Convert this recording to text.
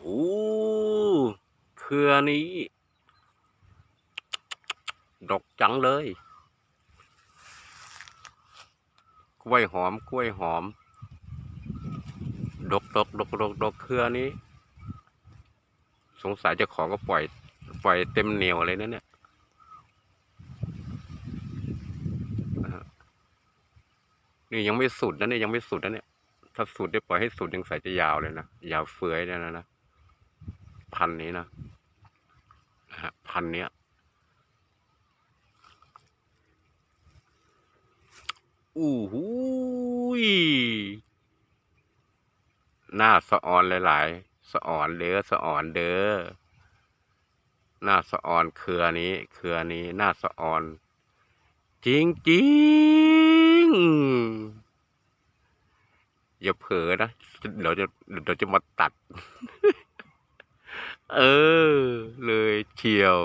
โหเครือนี้ ดกจังเลย กล้วยหอม กล้วยหอม ดกดกดกดกดกเครือนี้ สงสัยจ้าของก็ปล่อย ปล่อยเต็มเหนียวเลยนะเนี่ยนี่ยังไม่สุดนะเนี่ยยังไม่สุดนะเนี่ยถ้าสุดได้ปล่อยให้สุดยังใส่จะยาวเลยนะยาวเฟื่อยเนี่ยนะนะ พันนี้นะนะฮะพันเนี้ยอู้หูยหน้าสะออนหลายๆสะออนเด้อสะออนเด้อหน้าสะออนเครือนี้ เครือนี้หน้าสะออน จริงจริงๆอย่าเผลอนะเดี๋ยวจะเดี๋ยวจะมาตัด เออ เลยเชียว